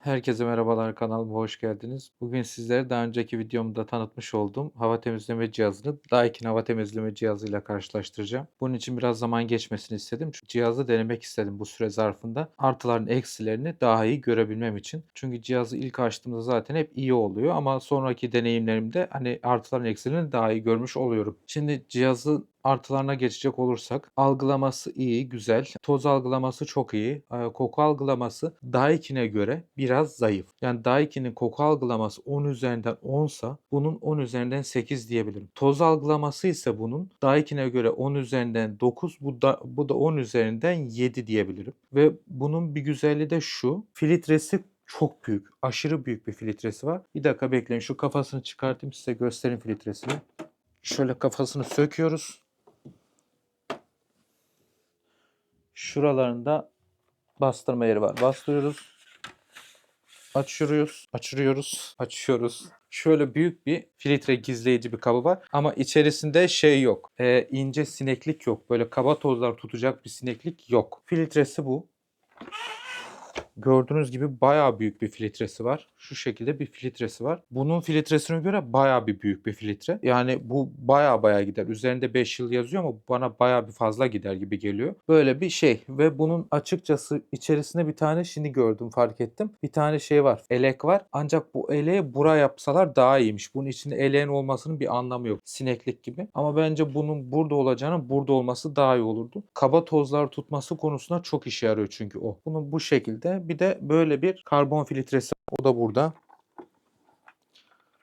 Herkese merhabalar kanalıma hoş geldiniz. Bugün sizlere daha önceki videomda tanıtmış olduğum hava temizleme cihazını Daikin hava temizleme cihazıyla karşılaştıracağım. Bunun için biraz zaman geçmesini istedim. Çünkü cihazı denemek istedim bu süre zarfında. Artıların eksilerini daha iyi görebilmem için. Çünkü cihazı ilk açtığımda zaten hep iyi oluyor ama sonraki deneyimlerimde hani artıların eksilerini daha iyi görmüş oluyorum. Şimdi cihazı Artılarına geçecek olursak algılaması iyi, güzel. Toz algılaması çok iyi. Eee, koku algılaması Daikin'e göre biraz zayıf. Yani Daikin'in koku algılaması 10 üzerinden 10'sa bunun 10 üzerinden 8 diyebilirim. Toz algılaması ise bunun Daikin'e göre 10 üzerinden 9, bu da bu da 10 üzerinden 7 diyebilirim. Ve bunun bir güzelliği de şu. Filtresi çok büyük. Aşırı büyük bir filtresi var. Bir dakika bekleyin. Şu kafasını çıkartayım size göstereyim filtresini. Şöyle kafasını söküyoruz. Şuralarında bastırma yeri var. Bastırıyoruz. Açıyoruz. Açıyoruz. Açıyoruz. Şöyle büyük bir filtre gizleyici bir kabı var. Ama içerisinde şey yok. Ee, ince sineklik yok. Böyle kaba tozlar tutacak bir sineklik yok. Filtresi bu. Gördüğünüz gibi bayağı büyük bir filtresi var. Şu şekilde bir filtresi var. Bunun filtresine göre bayağı bir büyük bir filtre. Yani bu bayağı bayağı gider. Üzerinde 5 yıl yazıyor ama bana bayağı bir fazla gider gibi geliyor. Böyle bir şey ve bunun açıkçası içerisinde bir tane şimdi gördüm fark ettim. Bir tane şey var. Elek var. Ancak bu eleği bura yapsalar daha iyiymiş. Bunun içinde eleğin olmasının bir anlamı yok. Sineklik gibi. Ama bence bunun burada olacağını burada olması daha iyi olurdu. Kaba tozlar tutması konusunda çok işe yarıyor çünkü o. Bunun bu şekilde bir de böyle bir karbon filtresi. O da burada.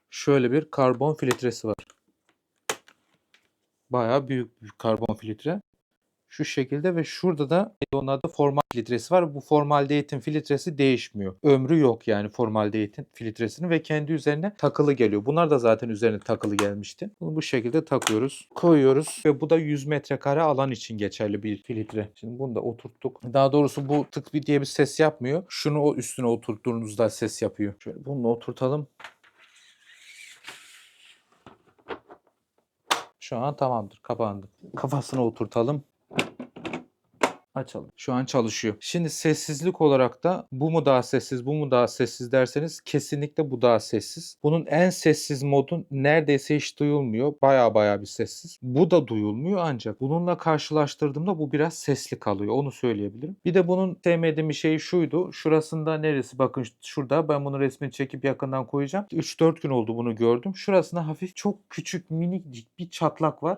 Şöyle bir karbon filtresi var. Bayağı büyük bir karbon filtre. Şu şekilde ve şurada da onlarda formal filtresi var. Bu formaldehitin filtresi değişmiyor. Ömrü yok yani formaldehitin filtresinin ve kendi üzerine takılı geliyor. Bunlar da zaten üzerine takılı gelmişti. Bunu bu şekilde takıyoruz, koyuyoruz ve bu da 100 metrekare alan için geçerli bir filtre. Şimdi bunu da oturttuk. Daha doğrusu bu tık bir diye bir ses yapmıyor. Şunu o üstüne oturttuğunuzda ses yapıyor. Şöyle bunu oturtalım. Şu an tamamdır. Kapandı. Kafasına oturtalım. Açalım. Şu an çalışıyor. Şimdi sessizlik olarak da bu mu daha sessiz, bu mu daha sessiz derseniz kesinlikle bu daha sessiz. Bunun en sessiz modu neredeyse hiç duyulmuyor. Baya baya bir sessiz. Bu da duyulmuyor ancak bununla karşılaştırdığımda bu biraz sesli kalıyor. Onu söyleyebilirim. Bir de bunun sevmediğim bir şey şuydu. Şurasında neresi? Bakın şurada ben bunu resmini çekip yakından koyacağım. 3-4 gün oldu bunu gördüm. Şurasında hafif çok küçük minik bir çatlak var.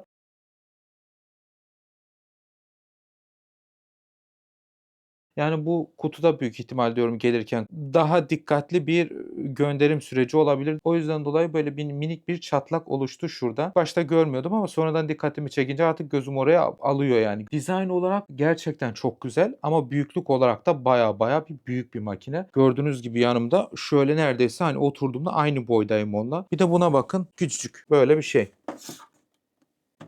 Yani bu kutuda büyük ihtimal diyorum gelirken daha dikkatli bir gönderim süreci olabilir. O yüzden dolayı böyle bir minik bir çatlak oluştu şurada. Başta görmüyordum ama sonradan dikkatimi çekince artık gözüm oraya alıyor yani. Dizayn olarak gerçekten çok güzel ama büyüklük olarak da baya baya bir büyük bir makine. Gördüğünüz gibi yanımda şöyle neredeyse hani oturduğumda aynı boydayım onunla. Bir de buna bakın küçücük böyle bir şey.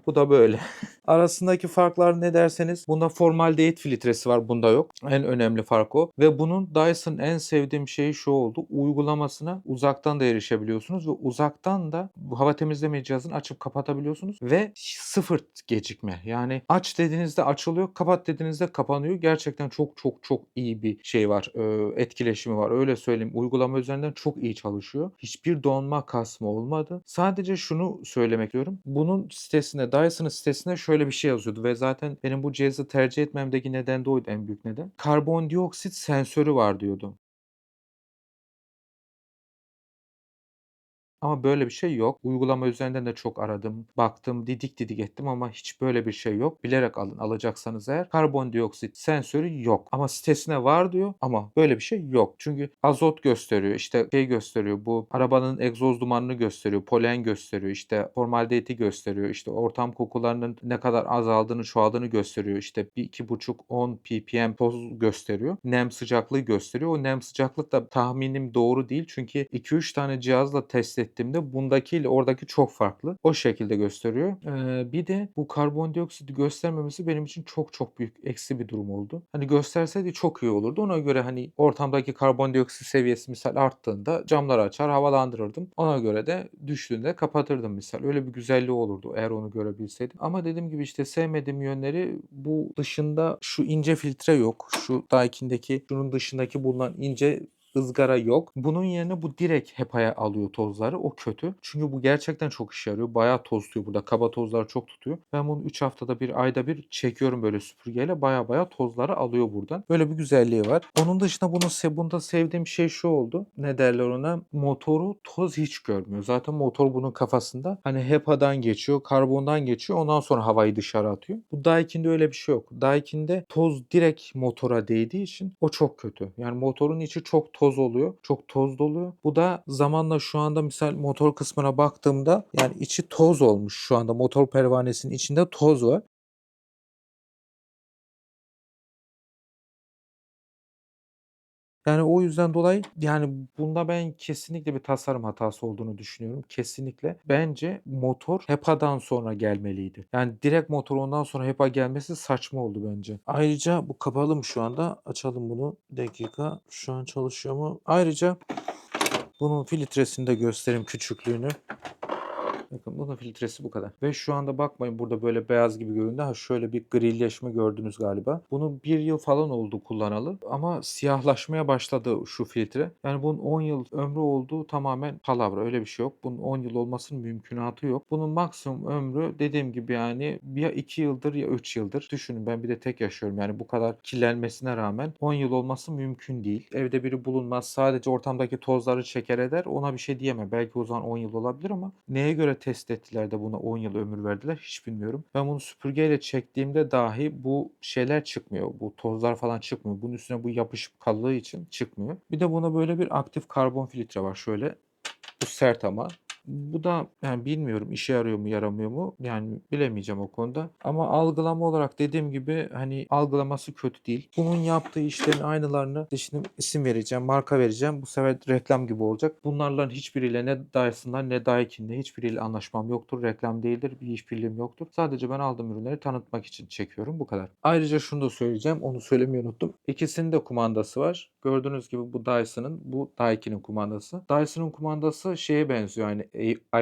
Bu da böyle. Arasındaki farklar ne derseniz bunda formaldehit filtresi var bunda yok. En önemli fark o. Ve bunun Dyson en sevdiğim şeyi şu oldu. Uygulamasına uzaktan da erişebiliyorsunuz ve uzaktan da bu hava temizleme cihazını açıp kapatabiliyorsunuz ve sıfır gecikme. Yani aç dediğinizde açılıyor, kapat dediğinizde kapanıyor. Gerçekten çok çok çok iyi bir şey var. Ee, etkileşimi var. Öyle söyleyeyim. Uygulama üzerinden çok iyi çalışıyor. Hiçbir donma kasma olmadı. Sadece şunu söylemek istiyorum. Bunun sitesinde Dyson'ın sitesinde şöyle bir şey yazıyordu ve zaten benim bu cihazı tercih etmemdeki neden de oydu en büyük neden. Karbondioksit sensörü var diyordu. Ama böyle bir şey yok. Uygulama üzerinden de çok aradım, baktım, didik didik ettim ama hiç böyle bir şey yok. Bilerek alın alacaksanız eğer karbondioksit sensörü yok. Ama sitesine var diyor ama böyle bir şey yok. Çünkü azot gösteriyor, işte şey gösteriyor, bu arabanın egzoz dumanını gösteriyor, polen gösteriyor, işte formaldehiti gösteriyor, işte ortam kokularının ne kadar azaldığını, çoğaldığını gösteriyor. İşte 2,5-10 ppm toz gösteriyor. Nem sıcaklığı gösteriyor. O nem sıcaklık da tahminim doğru değil. Çünkü 2-3 tane cihazla test ettim ettiğimde bundakiyle oradaki çok farklı. O şekilde gösteriyor. Ee, bir de bu karbondioksiti göstermemesi benim için çok çok büyük eksi bir durum oldu. Hani gösterseydi çok iyi olurdu. Ona göre hani ortamdaki karbondioksit seviyesi misal arttığında camları açar havalandırırdım. Ona göre de düştüğünde kapatırdım misal. Öyle bir güzelliği olurdu eğer onu görebilseydim. Ama dediğim gibi işte sevmediğim yönleri bu dışında şu ince filtre yok. Şu Daikin'deki şunun dışındaki bulunan ince ızgara yok. Bunun yerine bu direkt HEPA'ya alıyor tozları. O kötü. Çünkü bu gerçekten çok işe yarıyor. Bayağı toz tutuyor burada. Kaba tozlar çok tutuyor. Ben bunu 3 haftada bir, ayda bir çekiyorum böyle süpürgeyle. Baya baya tozları alıyor buradan. Böyle bir güzelliği var. Onun dışında bunu se- bunda sevdiğim şey şu oldu. Ne derler ona? Motoru toz hiç görmüyor. Zaten motor bunun kafasında. Hani HEPA'dan geçiyor, karbondan geçiyor. Ondan sonra havayı dışarı atıyor. Bu Daikin'de öyle bir şey yok. Daikin'de toz direkt motora değdiği için o çok kötü. Yani motorun içi çok toz oluyor. Çok toz doluyor. Bu da zamanla şu anda misal motor kısmına baktığımda yani içi toz olmuş şu anda. Motor pervanesinin içinde toz var. Yani o yüzden dolayı yani bunda ben kesinlikle bir tasarım hatası olduğunu düşünüyorum. Kesinlikle. Bence motor HEPA'dan sonra gelmeliydi. Yani direkt motor ondan sonra HEPA gelmesi saçma oldu bence. Ayrıca bu kapalı mı şu anda? Açalım bunu. Dakika. Şu an çalışıyor mu? Ayrıca bunun filtresini de göstereyim küçüklüğünü. Bakın bunun filtresi bu kadar. Ve şu anda bakmayın burada böyle beyaz gibi göründü. Ha şöyle bir grilleşme gördünüz galiba. Bunu bir yıl falan oldu kullanalı. Ama siyahlaşmaya başladı şu filtre. Yani bunun 10 yıl ömrü olduğu tamamen palavra. Öyle bir şey yok. Bunun 10 yıl olmasının mümkünatı yok. Bunun maksimum ömrü dediğim gibi yani ya 2 yıldır ya 3 yıldır. Düşünün ben bir de tek yaşıyorum. Yani bu kadar kirlenmesine rağmen 10 yıl olması mümkün değil. Evde biri bulunmaz. Sadece ortamdaki tozları çeker eder. Ona bir şey diyemem. Belki o zaman 10 yıl olabilir ama neye göre test ettiler de buna 10 yıl ömür verdiler hiç bilmiyorum. Ben bunu süpürgeyle çektiğimde dahi bu şeyler çıkmıyor. Bu tozlar falan çıkmıyor. Bunun üstüne bu yapışıp kaldığı için çıkmıyor. Bir de buna böyle bir aktif karbon filtre var şöyle. Bu sert ama. Bu da yani bilmiyorum işe yarıyor mu yaramıyor mu yani bilemeyeceğim o konuda. Ama algılama olarak dediğim gibi hani algılaması kötü değil. Bunun yaptığı işlerin aynılarını işte şimdi isim vereceğim, marka vereceğim. Bu sefer reklam gibi olacak. Bunlarla hiçbiriyle ne Dyson'la ne Daikin'le hiçbiriyle anlaşmam yoktur. Reklam değildir. Bir işbirliğim yoktur. Sadece ben aldığım ürünleri tanıtmak için çekiyorum. Bu kadar. Ayrıca şunu da söyleyeceğim. Onu söylemeyi unuttum. İkisinin de kumandası var. Gördüğünüz gibi bu Dyson'ın, bu Daikin'in kumandası. Dyson'ın kumandası şeye benziyor yani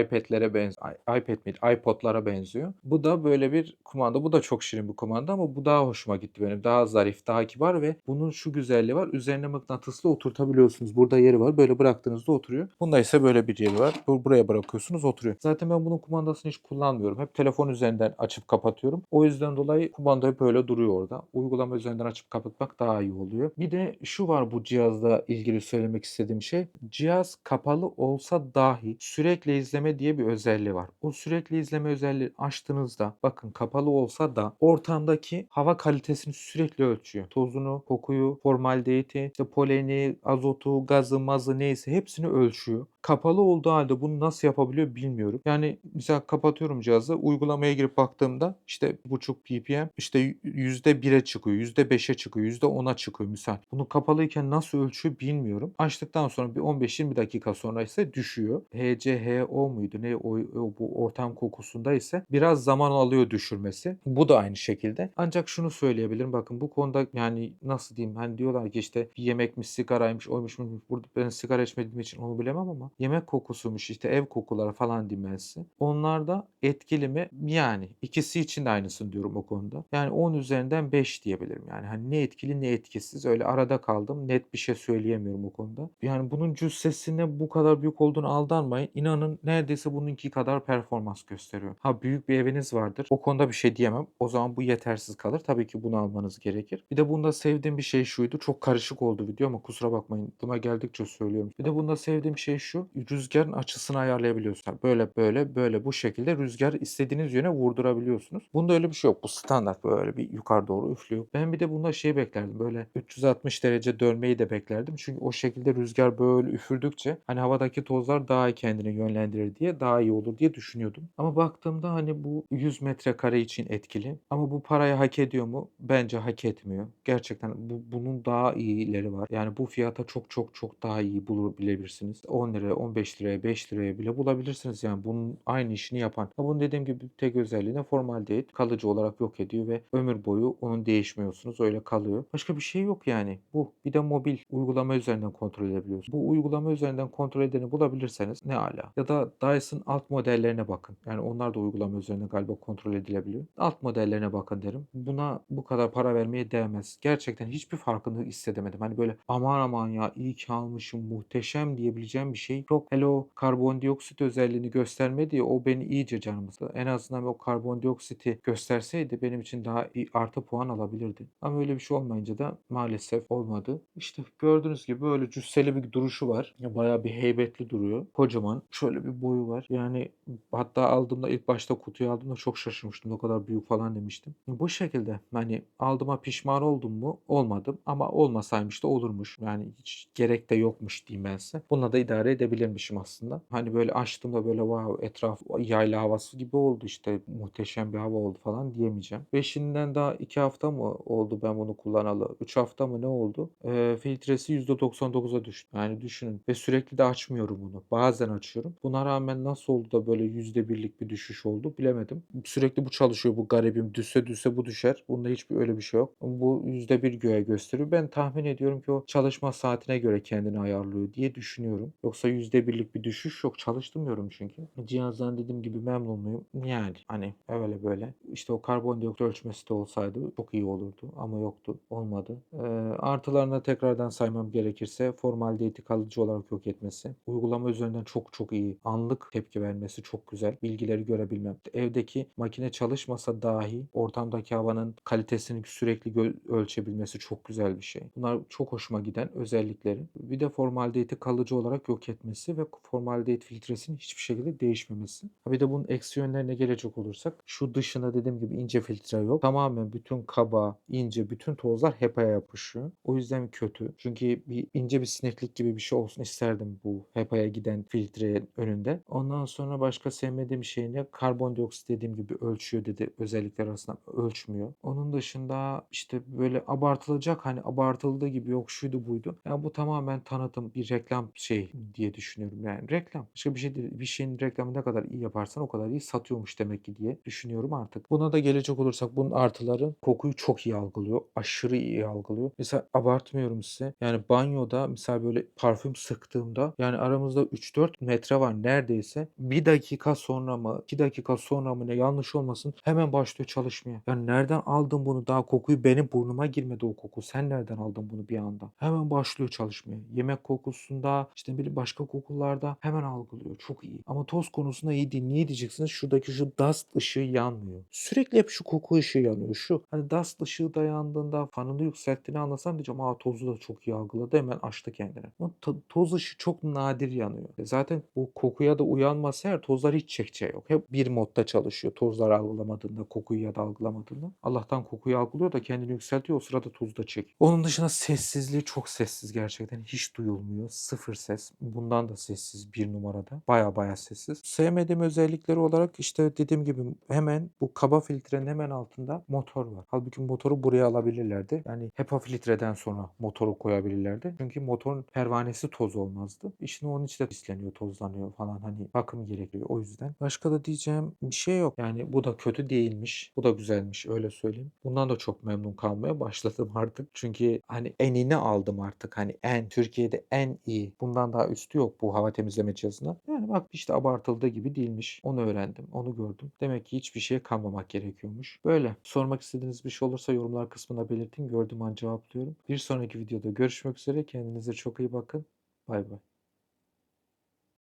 iPad'lere benziyor. iPad miydi? iPod'lara benziyor. Bu da böyle bir kumanda. Bu da çok şirin bir kumanda ama bu daha hoşuma gitti benim. Daha zarif, daha kibar ve bunun şu güzelliği var. Üzerine mıknatıslı oturtabiliyorsunuz. Burada yeri var. Böyle bıraktığınızda oturuyor. Bunda ise böyle bir yeri var. Bu- Buraya bırakıyorsunuz oturuyor. Zaten ben bunun kumandasını hiç kullanmıyorum. Hep telefon üzerinden açıp kapatıyorum. O yüzden dolayı kumanda hep böyle duruyor orada. Uygulama üzerinden açıp kapatmak daha iyi oluyor. Bir de şu var bu cihazla ilgili söylemek istediğim şey. Cihaz kapalı olsa dahi sürekli izleme diye bir özelliği var. O sürekli izleme özelliği açtığınızda bakın kapalı olsa da ortamdaki hava kalitesini sürekli ölçüyor. Tozunu, kokuyu, formaldehiti, işte poleni, azotu, gazı, mazı neyse hepsini ölçüyor. Kapalı olduğu halde bunu nasıl yapabiliyor bilmiyorum. Yani mesela kapatıyorum cihazı. Uygulamaya girip baktığımda işte buçuk ppm işte %1'e çıkıyor, %5'e çıkıyor, %10'a çıkıyor misal. Bunu kapalıyken nasıl ölçüyor bilmiyorum. Açtıktan sonra bir 15-20 dakika sonra ise düşüyor. HCHO muydu ne o, o bu ortam kokusunda ise biraz zaman alıyor düşürmesi. Bu da aynı şekilde. Ancak şunu söyleyebilirim. Bakın bu konuda yani nasıl diyeyim hani diyorlar ki işte bir yemekmiş, sigaraymış, oymuş mu? Burada ben sigara içmediğim için onu bilemem ama yemek kokusuymuş işte ev kokuları falan size. Onlar da etkili mi? Yani ikisi için de aynısını diyorum o konuda. Yani 10 üzerinden 5 diyebilirim. Yani hani ne etkili ne etkisiz. Öyle arada kaldım. Net bir şey söyleyemiyorum o konuda. Yani bunun cüssesine bu kadar büyük olduğunu aldanmayın. İnanın neredeyse bununki kadar performans gösteriyor. Ha büyük bir eviniz vardır. O konuda bir şey diyemem. O zaman bu yetersiz kalır. Tabii ki bunu almanız gerekir. Bir de bunda sevdiğim bir şey şuydu. Çok karışık oldu video ama kusura bakmayın. Aklıma geldikçe söylüyorum. Bir de bunda sevdiğim şey şu. Rüzgarın açısını ayarlayabiliyorsunuz. Böyle böyle böyle bu şekilde rüzgar istediğiniz yöne vurdurabiliyorsunuz. Bunda öyle bir şey yok. Bu standart böyle bir yukarı doğru üflüyor. Ben bir de bunda şey beklerdim. Böyle 360 derece dönmeyi de beklerdim. Çünkü o şekilde rüzgar böyle üfürdükçe hani havadaki tozlar daha iyi kendini yönlendirir diye daha iyi olur diye düşünüyordum. Ama baktığımda hani bu 100 metrekare için etkili. Ama bu parayı hak ediyor mu? Bence hak etmiyor. Gerçekten bu, bunun daha iyileri var. Yani bu fiyata çok çok çok daha iyi bulabilirsiniz. 10 lira liraya, 15 liraya, 5 liraya bile bulabilirsiniz yani bunun aynı işini yapan. Ha bunun dediğim gibi tek özelliği ne formaldehit kalıcı olarak yok ediyor ve ömür boyu onun değişmiyorsunuz. Öyle kalıyor. Başka bir şey yok yani. Bu. Bir de mobil uygulama üzerinden kontrol edebiliyorsunuz. Bu uygulama üzerinden kontrol edeni bulabilirseniz ne ala. Ya da Dyson alt modellerine bakın. Yani onlar da uygulama üzerinden galiba kontrol edilebiliyor. Alt modellerine bakın derim. Buna bu kadar para vermeye değmez. Gerçekten hiçbir farkını hissedemedim. Hani böyle aman aman ya iyi ki almışım muhteşem diyebileceğim bir şey yok. Hele o karbondioksit özelliğini göstermedi ya o beni iyice canımı sıktı. En azından o karbondioksiti gösterseydi benim için daha bir artı puan alabilirdi. Ama öyle bir şey olmayınca da maalesef olmadı. İşte gördüğünüz gibi böyle cüsseli bir duruşu var. Ya Bayağı bir heybetli duruyor. Kocaman. Şöyle bir boyu var. Yani hatta aldığımda ilk başta kutuyu aldığımda çok şaşırmıştım. O kadar büyük falan demiştim. Bu şekilde hani aldığıma pişman oldum mu? Olmadım. Ama olmasaymış da olurmuş. Yani hiç gerek de yokmuş diyeyim ben size. Bununla da idare edebilirmişim aslında. Hani böyle açtığımda böyle wow etraf yayla havası gibi oldu işte. Muhteşem bir hava oldu falan diyemeyeceğim. Beşinden daha iki hafta mı oldu ben bunu kullanalı? Üç hafta mı ne oldu? Ee, filtresi %99'a düştü. Yani düşünün. Ve sürekli de açmıyorum bunu. Bazen açıyorum. Buna rağmen nasıl oldu da böyle %1'lik bir düşüş oldu bilemedim. Sürekli bu çalışıyor bu garibim. Düşse düşse bu düşer. Bunda hiçbir öyle bir şey yok. Bu %1 göğe gösteriyor. Ben tahmin ediyorum ki o çalışma saatine göre kendini ayarlıyor diye düşünüyorum. Yoksa %1'lik bir düşüş yok. Çalıştırmıyorum çünkü. Cihazdan dediğim gibi memnun muyum? Yani hani öyle böyle. İşte o karbondioksit ölçmesi de olsaydı çok iyi olurdu ama yoktu. Olmadı. Ee, artılarına tekrardan saymam gerekirse formaldehiti kalıcı olarak yok etmesi. Uygulama üzerinden çok çok iyi. Anlık tepki vermesi çok güzel. Bilgileri görebilmem. Evdeki makine çalışmasa dahi ortamdaki havanın kalitesini sürekli ölçebilmesi çok güzel bir şey. Bunlar çok hoşuma giden özellikleri. Bir de formaldehiti kalıcı olarak yok etmesi ve formaldehit filtresinin hiçbir şekilde değişmemesi. Bir de bunun eksi yönlerine gelecek olursak şu dışında dediğim gibi ince filtre yok. Tamamen bütün kaba, ince, bütün tozlar HEPA'ya yapışıyor. O yüzden kötü. Çünkü bir ince bir sineklik gibi bir şey olsun isterdim bu HEPA'ya giden filtre önünde. Ondan sonra başka sevmediğim şey ne? Karbondioksit dediğim gibi ölçüyor dedi. Özellikler arasında ölçmüyor. Onun dışında işte böyle abartılacak hani abartıldığı gibi yok şuydu buydu. Yani bu tamamen tanıtım bir reklam şey diye düşünüyorum yani reklam. Başka bir şey. Bir şeyin reklamı ne kadar iyi yaparsan o kadar iyi satıyormuş demek ki diye düşünüyorum artık. Buna da gelecek olursak bunun artıları kokuyu çok iyi algılıyor. Aşırı iyi algılıyor. Mesela abartmıyorum size. Yani banyoda mesela böyle parfüm sıktığımda yani aramızda 3-4 metre var neredeyse. Bir dakika sonra mı 2 dakika sonra mı ne yanlış olmasın hemen başlıyor çalışmaya. Yani nereden aldın bunu daha kokuyu benim burnuma girmedi o koku. Sen nereden aldın bunu bir anda? Hemen başlıyor çalışmaya. Yemek kokusunda işte bir başka kokularda hemen algılıyor. Çok iyi. Ama toz konusunda iyi değil. Niye diyeceksiniz? Şuradaki şu dust ışığı yanmıyor. Sürekli hep şu koku ışığı yanıyor. Şu hani dust ışığı da yandığında fanını yükselttiğini anlasam diyeceğim aa tozu da çok iyi algıladı. Hemen açtı kendine. Ama to- toz ışığı çok nadir yanıyor. E Zaten bu kokuya da uyanmasa eğer tozlar hiç çekeceği yok. Hep bir modda çalışıyor. Tozlar algılamadığında, kokuyu ya da algılamadığında. Allah'tan kokuyu algılıyor da kendini yükseltiyor. O sırada tozu da çek. Onun dışında sessizliği çok sessiz gerçekten. Hiç duyulmuyor. Sıfır ses. Bundan da sessiz bir numarada. Baya baya sessiz. Sevmediğim özellikleri olarak işte dediğim gibi hemen bu kaba filtrenin hemen altında motor var. Halbuki motoru buraya alabilirlerdi. Yani HEPA filtreden sonra motoru koyabilirlerdi. Çünkü motorun pervanesi toz olmazdı. İşte onun içi de pisleniyor, tozlanıyor falan hani bakım gerekiyor o yüzden. Başka da diyeceğim bir şey yok. Yani bu da kötü değilmiş. Bu da güzelmiş öyle söyleyeyim. Bundan da çok memnun kalmaya başladım artık. Çünkü hani enini aldım artık. Hani en Türkiye'de en iyi. Bundan daha üstü yok bu hava temizleme cihazına. Yani bak işte abartıldığı gibi değilmiş. Onu öğrendim. Onu gördüm. Demek ki hiçbir şeye kanmamak gerekiyormuş. Böyle. Sormak istediğiniz bir şey olursa yorumlar kısmına belirtin. Gördüğüm an cevaplıyorum. Bir sonraki videoda görüşmek üzere. Kendinize çok iyi bakın. Bay bay.